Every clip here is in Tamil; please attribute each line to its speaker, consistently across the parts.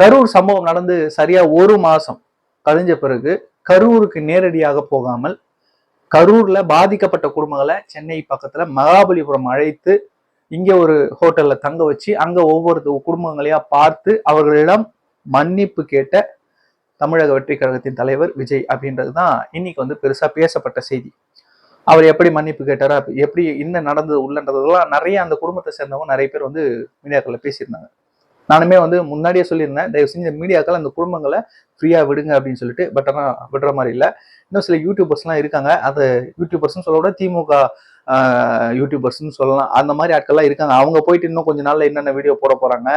Speaker 1: கரூர் சம்பவம் நடந்து சரியா ஒரு மாசம் கழிஞ்ச பிறகு கரூருக்கு நேரடியாக போகாமல் கரூர்ல பாதிக்கப்பட்ட குடும்பங்களை சென்னை பக்கத்துல மகாபலிபுரம் அழைத்து இங்க ஒரு ஹோட்டல்ல தங்க வச்சு அங்க ஒவ்வொரு குடும்பங்களையா பார்த்து அவர்களிடம் மன்னிப்பு கேட்ட தமிழக வெற்றி கழகத்தின் தலைவர் விஜய் அப்படின்றது தான் இன்னைக்கு வந்து பெருசா பேசப்பட்ட செய்தி. அவர் எப்படி மன்னிப்பு கேட்டாரா? எப்படி என்ன நடந்தது உள்ளன்றதெல்லாம் நிறைய அந்த குடும்பத்தை சேர்ந்தவங்க நிறைய பேர் வந்து மீடியாக்கள்ல பேசியிருந்தாங்க. நானுமே வந்து முன்னாடியே சொல்லியிருந்தேன் தயவு செஞ்சு மீடியாக்கள் அந்த குடும்பங்களை ஃப்ரீயாக விடுங்க அப்படின்னு சொல்லிட்டு பட் ஆனால் விடுற மாதிரி இல்லை. இன்னும் சில யூடியூபர்ஸ்லாம் இருக்காங்க. அது யூடியூபர்ஸ்னு சொல்ல விட திமுக யூடியூபர்ஸ்னு சொல்லலாம். அந்த மாதிரி ஆட்கள்லாம் இருக்காங்க. அவங்க போயிட்டு இன்னும் கொஞ்ச நாள்ல என்னென்ன வீடியோ போட போறாங்க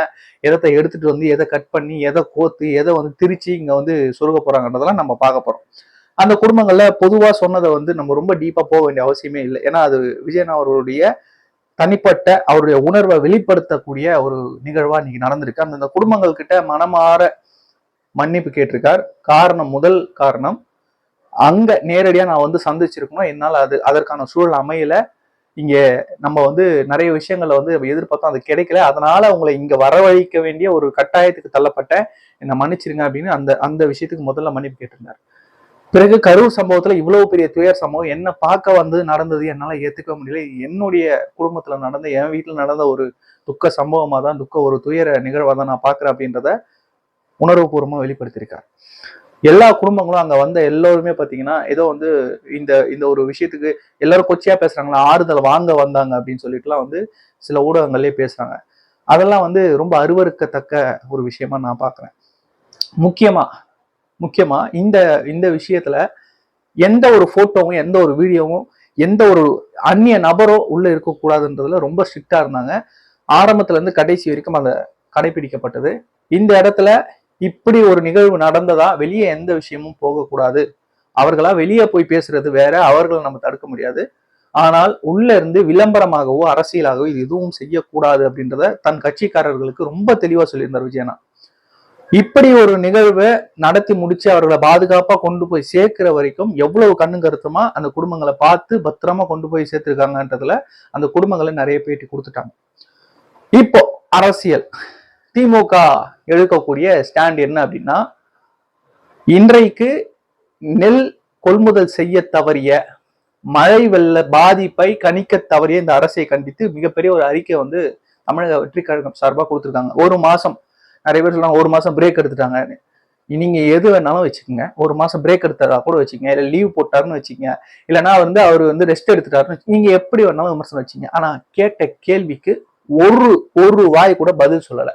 Speaker 1: எதை எடுத்துட்டு வந்து எதை கட் பண்ணி எதை கோத்து எதை வந்து திரிச்சு இங்க வந்து சொருக போறாங்கன்றதெல்லாம் நம்ம பார்க்க போறோம். அந்த குடும்பங்கள்ல பொதுவா சொன்னதை வந்து நம்ம ரொம்ப டீப்பா போக வேண்டிய அவசியமே இல்லை. ஏன்னா அது விஜயன் அவர்களுடைய தனிப்பட்ட அவருடைய உணர்வை வெளிப்படுத்தக்கூடிய ஒரு நிகழ்வா இன்னைக்கு நடந்திருக்கு. அந்த குடும்பங்கள் கிட்ட மனமாற மன்னிப்பு கேட்டிருக்கார். காரணம் முதல் காரணம் அங்க நேரடியா நான் வந்து சந்திச்சிருக்கணும். என்னால் அது அதற்கான சூழல் அமையல. இங்க நம்ம வந்து நிறைய விஷயங்களை வந்து எதிர்பார்த்தோம். அது கிடைக்கல. அதனால உங்களை இங்க வரவழைக்க வேண்டிய ஒரு கட்டாயத்துக்கு தள்ளப்பட்ட என்னை மன்னிச்சிருங்க அப்படின்னு அந்த அந்த விஷயத்துக்கு முதல்ல மன்னிப்பு கேட்டிருந்தார். பிறகு கரூர் சம்பவத்துல இவ்வளவு பெரிய துயர் சம்பவம் என்ன பார்க்க வந்து நடந்தது என்னால ஏத்துக்க முடியல. என்னுடைய குடும்பத்துல நடந்த என் வீட்டுல நடந்த ஒரு துக்க சம்பவமா தான் துக்க ஒரு துயர நிகழ்வா தான் நான் பாக்குறேன் அப்படின்றத உணர்வுபூர்வமா வெளிப்படுத்தியிருக்கார். எல்லா குடும்பங்களும் அங்க வந்த எல்லோருமே பாத்தீங்கன்னா ஏதோ வந்து இந்த இந்த ஒரு விஷயத்துக்கு எல்லாரும் கொச்சையா பேசுறாங்களா ஆறுதல் வாங்க வந்தாங்க அப்படின்னு சொல்லிட்டுலாம் வந்து சில ஊடகங்கள்லயே பேசுறாங்க. அதெல்லாம் வந்து ரொம்ப அருவருக்கத்தக்க ஒரு விஷயமா நான் பாக்குறேன். முக்கியமா முக்கியமா இந்த இந்த விஷயத்துல எந்த ஒரு போட்டோவும் எந்த ஒரு வீடியோவும் எந்த ஒரு அந்நிய நபரோ உள்ள இருக்கக்கூடாதுன்றதுல ரொம்ப ஸ்ட்ரிக்டா இருந்தாங்க. ஆரம்பத்துல இருந்து கடைசி வரைக்கும் அந்த கடைபிடிக்கப்பட்டது. இந்த இடத்துல இப்படி ஒரு நிகழ்வு நடந்ததா வெளியே எந்த விஷயமும் போகக்கூடாது அவர்களா வெளியே போய் பேசுறது வேற அவர்களை நம்ம தடுக்க முடியாது. ஆனால் உள்ள இருந்து விளம்பரமாகவோ அரசியலாகவோ இது எதுவும் செய்யக்கூடாது அப்படின்றத தன் கட்சிக்காரர்களுக்கு ரொம்ப தெளிவா சொல்லியிருந்தார் விஜயனா இப்படி ஒரு நிகழ்வை நடத்தி முடிச்சு அவர்களை பாதுகாப்பா கொண்டு போய் சேர்க்கிற வரைக்கும் எவ்வளவு கண்ணு கருத்துமா அந்த குடும்பங்களை பார்த்து பத்திரமா கொண்டு போய் சேர்த்திருக்காங்கன்றதுல அந்த குடும்பங்களை நிறைய பேட்டி கொடுத்துட்டாங்க. இப்போ அரசியல். திமுக எடுக்கக்கூடிய ஸ்டாண்ட் என்ன அப்படின்னா இன்றைக்கு நெல் கொள்முதல் செய்ய தவறிய மழை வெள்ள பாதிப்பை கணிக்க தவறிய இந்த அரசை கண்டித்து மிகப்பெரிய ஒரு அறிக்கை வந்து தமிழக வெற்றி கழகம் சார்பாக கொடுத்துருக்காங்க. ஒரு மாசம் நிறைய பேர் சொல்றாங்க ஒரு மாதம் பிரேக் எடுத்துட்டாங்க. நீங்க எது வேணாலும் வச்சுக்கோங்க. ஒரு மாசம் பிரேக் எடுத்ததா கூட வச்சுக்கோங்க. இல்ல லீவ் போட்டாருன்னு வச்சுக்கோங்க. இல்லைன்னா வந்து அவர் வந்து ரெஸ்ட் எடுத்துட்டாருன்னு நீங்கள் நீங்க எப்படி வேணாலும் விமர்சனம் வச்சுங்க ஆனா கேட்ட கேள்விக்கு ஒரு ஒரு வாய் கூட பதில் சொல்லல.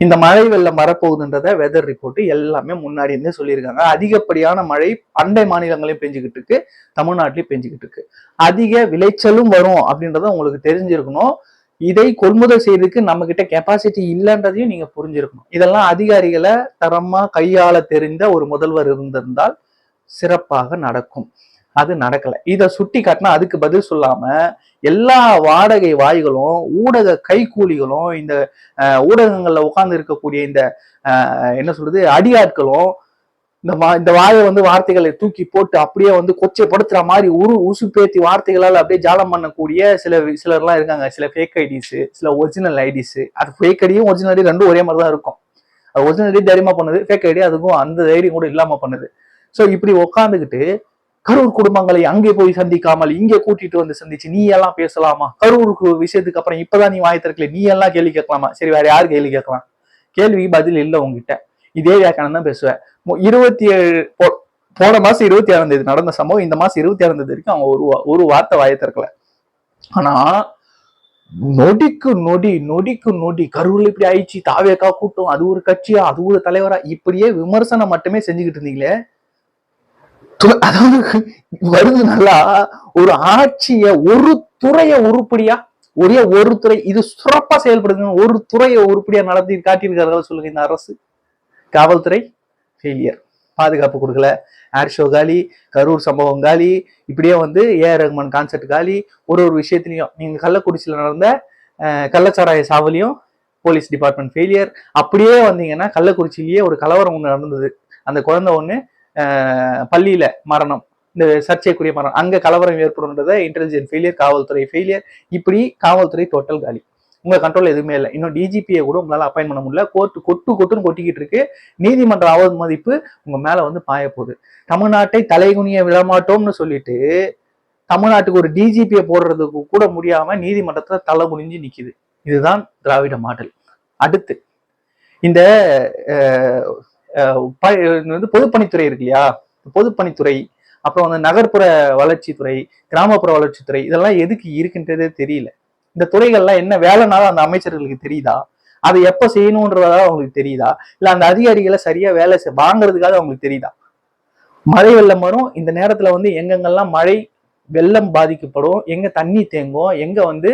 Speaker 1: இந்த மழை வெள்ளம் வரப்போகுதுன்றத வெதர் ரிப்போர்ட் எல்லாமே முன்னாடி இருந்தே சொல்லியிருக்காங்க. அதிகப்படியான மழை அண்டை மாநிலங்களையும் பெஞ்சுக்கிட்டு இருக்கு. தமிழ்நாட்டிலையும் பெஞ்சுக்கிட்டு இருக்கு. அதிக விளைச்சலும் வரும் அப்படின்றத உங்களுக்கு தெரிஞ்சிருக்கணும். இதை கொள்முதல் செய்யறதுக்கு நம்ம கிட்ட கெப்பாசிட்டி இல்லைன்றதையும் நீங்க புரிஞ்சிருக்கணும். இதெல்லாம் அதிகாரிகளை தரமா கையாள தெரிந்த ஒரு முதல்வர் இருந்திருந்தால் சிறப்பாக நடக்கும். அது நடக்கல. இதை சுட்டி காட்டினா அதுக்கு பதில் சொல்லாம எல்லா வாடகை வாய்களும் ஊடக கைக்கூலிகளும் இந்த ஊடகங்களில் ஊடகங்கள்ல உட்கார்ந்து இருக்கக்கூடிய இந்த என்ன சொல்றது அடியாட்களும் இந்த வா இந்த வாயை வந்து வார்த்தைகளை தூக்கி போட்டு அப்படியே வந்து கொச்சைப்படுத்துற மாதிரி உரு உசுப்பேத்தி வார்த்தைகளால் அப்படியே ஜாலம் பண்ணக்கூடிய சில சிலர்லாம் இருக்காங்க. சில ஃபேக் ஐடிஸு சில ஒரிஜினல் ஐடிஸு அது ஃபேக் ஐடியும் ஒரிஜினல் ஐடி ரெண்டும் ஒரே மாதிரி தான் இருக்கும். அது ஒரிஜினல் ஐடி தைரியமாக பண்ணுது ஃபேக் ஐடி அதுக்கும் அந்த தைரியம் கூட இல்லாமல் பண்ணுது. ஸோ இப்படி உட்காந்துக்கிட்டு கரூர் குடும்பங்களை அங்கே போய் சந்திக்காமல் இங்கே கூட்டிட்டு வந்து சந்திச்சு நீ எல்லாம் பேசலாமா? கரூருக்கு விஷயத்துக்கு அப்புறம் இப்பதான் நீ வாய் திறக்கல. நீ எல்லாம் கேள்வி கேட்கலாமா? சரி வேற யார் கேள்வி கேட்கலாம்? கேள்வி பதில் இல்லை உங்ககிட்ட இதே வியாக்கியானம் தான் பேசுவேன். இருபத்தி ஏழு போ- போன மாசம் இருபத்தி ஏழாம் தேதி நடந்த சம்பவம் இந்த மாசம் இருபத்தி ஏழாம் தேதி வரைக்கும் அவங்க ஒரு ஒரு வார்த்தை வாயை திறக்கல. ஆனா நொடிக்கு நொடி நொடிக்கு நொடி கருவில் இப்படி ஆயிடுச்சு. தாவேக்கா கூட்டம் அது ஒரு கட்சியா அது ஒரு தலைவரா? இப்படியே விமர்சனம் மட்டுமே செஞ்சுக்கிட்டு இருந்தீங்களே? அதாவது வருது நல்லா ஒரு ஆட்சிய ஒரு துறைய உருப்படியா? ஒரே ஒரு துறை இது சிறப்பா செயல்படுதுங்க ஒரு துறையை உருப்படியா நடத்தி காட்டியிருக்கார்கள் சொல்லுங்க இந்த அரசு. காவல்துறை ஃபெயிலியர் பாதுகாப்பு கொடுக்கல. ஏர் ஷோ காலி கரூர் சம்பவம் காலி இப்படியே வந்து ஏஆர் ரஹ்மான் கான்செர்ட் காலி ஒரு ஒரு விஷயத்துலையும். நீங்கள் கள்ளக்குறிச்சியில் நடந்த கள்ளச்சாராய சாவலியும் போலீஸ் டிபார்ட்மெண்ட் ஃபெயிலியர் அப்படியே வந்தீங்கன்னா கள்ளக்குறிச்சியிலேயே ஒரு கலவரம் ஒன்று நடந்தது. அந்த குழந்தை ஒன்று பள்ளியில் மரணம். இந்த சர்ச்சைக்குரிய மரணம். அங்கே கலவரம் ஏற்படும்ன்றத இன்டெலிஜென்ட் ஃபெயிலியர் காவல்துறை ஃபெயிலியர் இப்படி காவல்துறை டோட்டல் காலி. உங்க கண்ட்ரோல் எதுவுமே இல்லை. இன்னும் டிஜிபியை கூட உங்களால அப்பாயின் பண்ண முடியல. கோர்ட்டு கொட்டு கொட்டுன்னு கொட்டிக்கிட்டு இருக்கு. நீதிமன்ற அவமதிப்பு உங்க மேல வந்து பாய போகுது. தமிழ்நாட்டை தலைகுனிய விடமாட்டோம்னு சொல்லிட்டு தமிழ்நாட்டுக்கு ஒரு டிஜிபியை போடுறதுக்கு கூட முடியாம நீதிமன்றத்துல தலை குனிஞ்சு நிக்குது. இதுதான் திராவிட மாடல். அடுத்து இந்த ப- இது வந்து பொதுப்பணித்துறை இருக்கு இல்லையா? பொதுப்பணித்துறை அப்புறம் வந்து நகர்ப்புற வளர்ச்சித்துறை கிராமப்புற வளர்ச்சித்துறை இதெல்லாம் எதுக்கு இருக்குன்றதே தெரியல. இந்த துறைகள்லாம் என்ன வேலைனாலும் அந்த அமைச்சர்களுக்கு தெரியுதா? அதை எப்ப செய்யணுன்றதா அவங்களுக்கு தெரியுதா? இல்ல அந்த அதிகாரிகளை சரியா வேலை வாங்குறதுக்காக அவங்களுக்கு தெரியுதா? மழை வெள்ளம் வரும் இந்த நேரத்துல வந்து எங்கெங்கெல்லாம் மழை வெள்ளம் பாதிக்கப்படும் எங்க தண்ணி தேங்கும் எங்க வந்து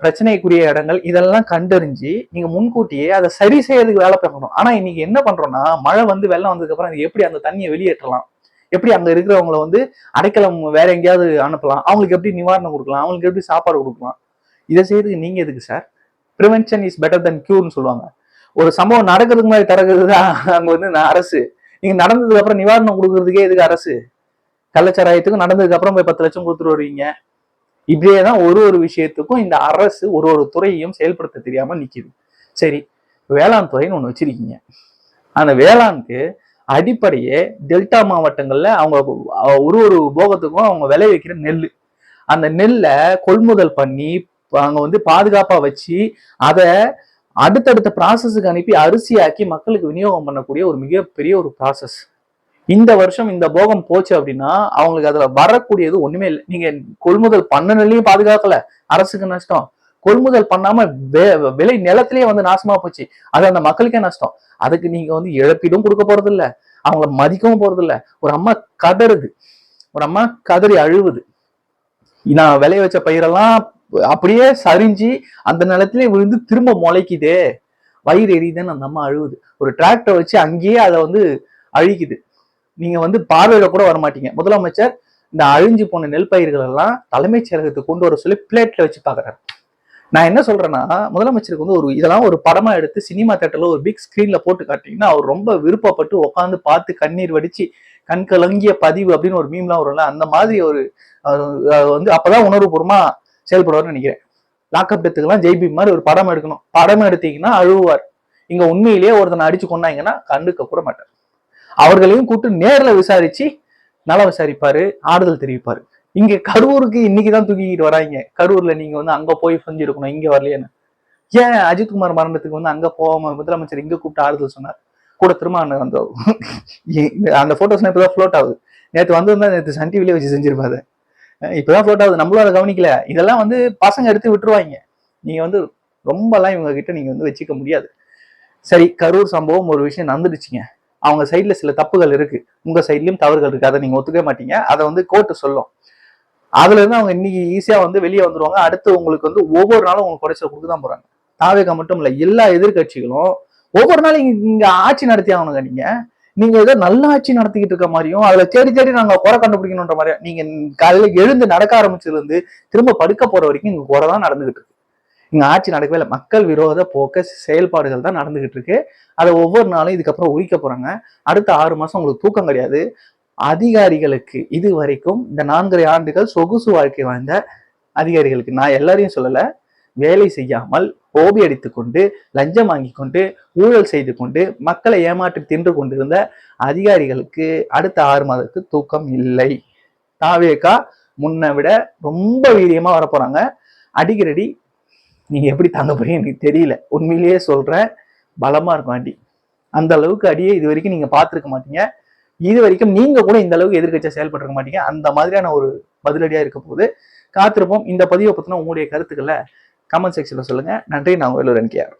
Speaker 1: பிரச்சனைக்குரிய இடங்கள் இதெல்லாம் கண்டறிஞ்சு நீங்க முன்கூட்டியே அதை சரி செய்யறதுக்கு வேலை பார்க்கணும். ஆனா இன்னைக்கு என்ன பண்றோம்னா மழை வந்து வெள்ளம் வந்ததுக்கு அப்புறம் எப்படி அந்த தண்ணியை வெளியேற்றலாம்? எப்படி அங்க இருக்கிறவங்களை வந்து அடைக்கலம் வேற எங்கேயாவது அனுப்பலாம்? அவங்களுக்கு எப்படி நிவாரணம் கொடுக்கலாம்? அவங்களுக்கு எப்படி சாப்பாடு கொடுக்கலாம்? இதை செய்யறதுக்கு நீங்க எதுக்கு sir prevention is better than கியூர்னு சொல்லுவாங்க. ஒரு சம்பவம் நடக்கிறதுக்கு மாதிரி தரகிறது தான் அங்க வந்து நான் அரசு. நீங்க நடந்ததுக்கு அப்புறம் நிவாரணம் கொடுக்கறதுக்கே எதுக்கு அரசு? கள்ளச்சாராயத்துக்கும் நடந்ததுக்கு அப்புறம் போய் பத்து லட்சம் கொடுத்துட்டு வருவீங்க. இப்படியே தான் ஒரு ஒரு விஷயத்துக்கும் இந்த அரசு ஒரு ஒரு துறையையும் செயல்படுத்த தெரியாம நிக்குது. சரி வேளாண் துறைன்னு ஒண்ணு வச்சிருக்கீங்க. அந்த வேளாண்க்கு அடிப்படையே டெல்டா மாவட்டங்கள்ல அவங்க ஒரு ஒரு போகத்துக்கும் அவங்க விளைவிக்கிற நெல் அந்த நெல்லை கொள்முதல் பண்ணி அங்கே வந்து பாதுகாப்பாக வச்சு அதை அடுத்தடுத்த ப்ராசஸுக்கு அனுப்பி அரிசியாக்கி மக்களுக்கு விநியோகம் பண்ணக்கூடிய ஒரு மிகப்பெரிய ஒரு ப்ராசஸ் இந்த வருஷம் இந்த போகம் போச்சு அப்படின்னா அவங்களுக்கு அதுல வரக்கூடியது ஒண்ணுமே இல்லை. நீங்க கொள்முதல் பண்ண பாதுகாக்கல. அரசுக்கு நஷ்டம். கொள்முதல் பண்ணாம வே- விலை நிலத்திலேயே வந்து நாசமா போச்சு. அது அந்த மக்களுக்கே நஷ்டம். அதுக்கு நீங்க வந்து இழப்பீடும் கொடுக்க போறது இல்ல அவங்கள மதிக்கவும் போறது இல்ல ஒரு அம்மா கதறுது. ஒரு அம்மா கதறி அழுவுது. நான் விளைய வச்ச பயிரெல்லாம் அப்படியே சரிஞ்சு அந்த நிலத்திலே விழுந்து திரும்ப முளைக்குதே. வயிறு எரியுதுன்னு அந்த அம்மா அழுகுது ஒரு டிராக்டர் வச்சு அங்கேயே அதை வந்து அழிக்குது. நீங்க வந்து பார்வையில கூட வர மாட்டீங்க முதலமைச்சர் இந்த அழிஞ்சு போன நெல் பயிர்கள் எல்லாம் தலைமைச் செயலகத்துக்கு கொண்டு வர சொல்லி பிளேட்ல வச்சு பாக்குறாரு நான் என்ன சொல்றேன்னா முதலமைச்சருக்கு வந்து ஒரு இதெல்லாம் ஒரு படமா எடுத்து சினிமா தேட்டர்ல ஒரு பிக் ஸ்கிரீன்ல போட்டு காட்டிங்கன்னா அவர் ரொம்ப விருப்பப்பட்டு உட்காந்து பார்த்து கண்ணீர் வடிச்சு கண் கலங்கிய பதிவு அப்படின்னு ஒரு மீம்லாம் வரும்ல அந்த மாதிரி ஒரு வந்து அப்பதான் உணர்வுபூர்வமா செயல்படுவார்னு நினைக்கிறேன். லாக்அப் டெத்துக்கெல்லாம் ஜெய்பி மாதிரி ஒரு படம் எடுக்கணும். படம் எடுத்தீங்கன்னா அழுவார் இங்க உண்மையிலேயே ஒருத்தனை அடிச்சு கொண்டாங்கன்னா கண்டுக்க கூட மாட்டார். அவர்களையும் கூப்பிட்டு நேர்ல விசாரிச்சு நல விசாரிப்பாரு ஆறுதல் தெரிவிப்பாரு. இங்க கரூருக்கு இன்னைக்கு தான் தூக்கிக்கிட்டு வராங்க. கரூர்ல நீங்க வந்து அங்க போய் செஞ்சிருக்கணும் இங்க வரலையேன்னு. ஏன் அஜித்குமார் மரணத்துக்கு வந்து அங்க போகாம முதலமைச்சர் இங்க கூப்பிட்டு ஆறுதல் சொன்னார்? கூட திரும்ப அந்த அந்த போட்டோஸ்லாம் இப்பதான் ஃப்ளோட் ஆகுது. நேற்று வந்திருந்தா நேற்று சன் டிவிலே வச்சு செஞ்சிருப்பாரு. இப்பதான் ஃப்ளோட் ஆகுது. நம்மளும் அதை கவனிக்கல. இதெல்லாம் வந்து பசங்க எடுத்து விட்டுருவாங்க. நீங்க வந்து ரொம்பலாம் இவங்க கிட்ட நீங்க வந்து வச்சுக்க முடியாது. சரி கரூர் சம்பவம் ஒரு விஷயம் நடந்துடுச்சுங்க. அவங்க சைட்ல சில தப்புகள் இருக்கு. உங்க சைட்லயும் தவறுகள் இருக்கு. அதை நீங்க ஒத்துக்க மாட்டீங்க. அதை வந்து கோர்ட்டு சொல்லும். அதுல இருந்து அவங்க இன்னைக்கு ஈஸியா வந்து வெளியே வந்துருவாங்க. அடுத்து உங்களுக்கு வந்து ஒவ்வொரு நாளும் உங்களுக்கு குறைச்சல் கொடுக்க தான் போறாங்க. தாவேகா மட்டும் இல்ல எல்லா எதிர்க்கட்சிகளும் ஒவ்வொரு நாளும் இங்க ஆட்சி நடத்தி ஆகணுங்க நீங்க. நீங்க ஏதோ நல்ல ஆட்சி நடத்திக்கிட்டு இருக்க மாதிரியும் அதுல தேடி தேடி நாங்க குறை கண்டுபிடிக்கணுன்ற மாதிரியும் நீங்க காலையில எழுந்து நடக்க ஆரம்பிச்சதுல இருந்து திரும்ப படுக்க போற வரைக்கும் இங்க குறை தான் நடந்துகிட்டு இருக்கு. இங்க ஆட்சி நடக்கவே இல்லை. மக்கள் விரோத போக்க செயல்பாடுகள் தான் நடந்துகிட்டு இருக்கு. அதை ஒவ்வொரு நாளும் இதுக்கப்புறம் உரிக்க போறாங்க. அடுத்த ஆறு மாசம் உங்களுக்கு தூக்கம் கிடையாது. அதிகாரிகளுக்கு இது வரைக்கும் இந்த நான்கரை ஆண்டுகள் சொகுசு வாழ்க்கை வாழ்ந்த அதிகாரிகளுக்கு நான் எல்லாரையும் சொல்லல வேலை செய்யாமல் ஓபி அடித்துக்கொண்டு லஞ்சம் வாங்கி கொண்டு ஊழல் செய்து கொண்டு மக்களை ஏமாற்றி தின்று கொண்டிருந்த அதிகாரிகளுக்கு அடுத்த ஆறு மாதத்துக்கு தூக்கம் இல்லை. தாவேக்கா முன்னை விட ரொம்ப வீரியமா வரப்போறாங்க. அடிக்கடி நீங்க எப்படி தாங்க போறீங்க எனக்கு தெரியல. உண்மையிலேயே சொல்றேன். பலமா இருக்கும் அடி அந்த அளவுக்கு அடியே இது வரைக்கும் நீங்க பார்த்துருக்க மாட்டீங்க. இது வரைக்கும் நீங்க கூட இந்த அளவுக்கு எதிர்கட்சியா செயல்பட்டுருக்க மாட்டீங்க. அந்த மாதிரியான ஒரு பதிலடியா இருக்க போது காத்திருப்போம். இந்த பதிவை பத்தின உங்களுடைய கருத்துக்களை கமெண்ட் செக்ஷனில் சொல்லுங்க. நன்றி. நான் வேலூர் என்கேஆர்